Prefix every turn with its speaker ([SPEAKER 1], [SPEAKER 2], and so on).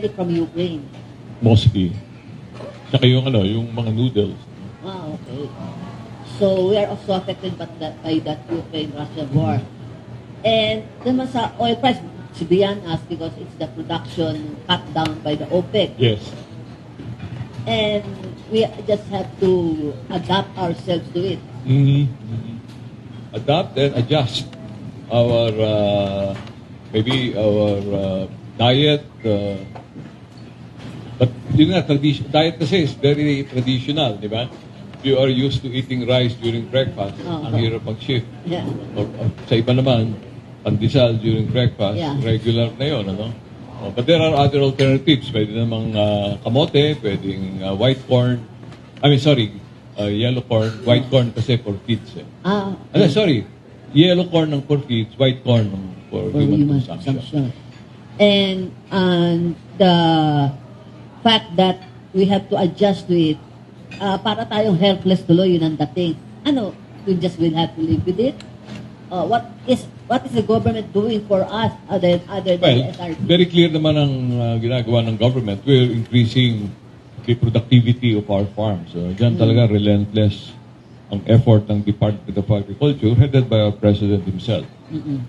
[SPEAKER 1] it from Ukraine.
[SPEAKER 2] Mostly. Tsaka yung ano, yung mga noodles.
[SPEAKER 1] Ah, okay. So, we are also affected by that, by that Ukraine-Russia war. And naman sa oil price, si Bian asked because it's the production cut down by the OPEC.
[SPEAKER 2] Yes.
[SPEAKER 1] And we just have to adapt ourselves to it.
[SPEAKER 2] Mhm. Mhm. Adapt and adjust our, uh, maybe our uh, diet. Uh, yun nga, diet kasi is very traditional, di ba? You are used to eating rice during breakfast,
[SPEAKER 1] Oo.
[SPEAKER 2] ang hirap mag-shift.
[SPEAKER 1] Yeah.
[SPEAKER 2] O, o, sa iba naman, pandesal during breakfast,
[SPEAKER 1] Yeah.
[SPEAKER 2] regular na yun, ano? O, but there are other alternatives. Pwede namang ah, kamote, pwedeng ah, white corn. I mean, sorry, ah, yellow corn. White corn kasi for kids eh.
[SPEAKER 1] Ah,
[SPEAKER 2] Ano, sorry, yellow corn ng for kids, white corn ng for,
[SPEAKER 1] for
[SPEAKER 2] human,
[SPEAKER 1] human
[SPEAKER 2] consumption.
[SPEAKER 1] consumption. And, and the fact that we have to adjust to it, ah, para tayong helpless tuloy, yun ang dating. Ano, we just will have to live with it? Uh, what is what is the government doing for us other, other than
[SPEAKER 2] Well,
[SPEAKER 1] the SRT?
[SPEAKER 2] very clear naman ang ah, ginagawa ng government. We're increasing the productivity of our farms. So, dyan talaga relentless ang effort ng Department of Agriculture headed by our President himself.
[SPEAKER 1] Mm-mm.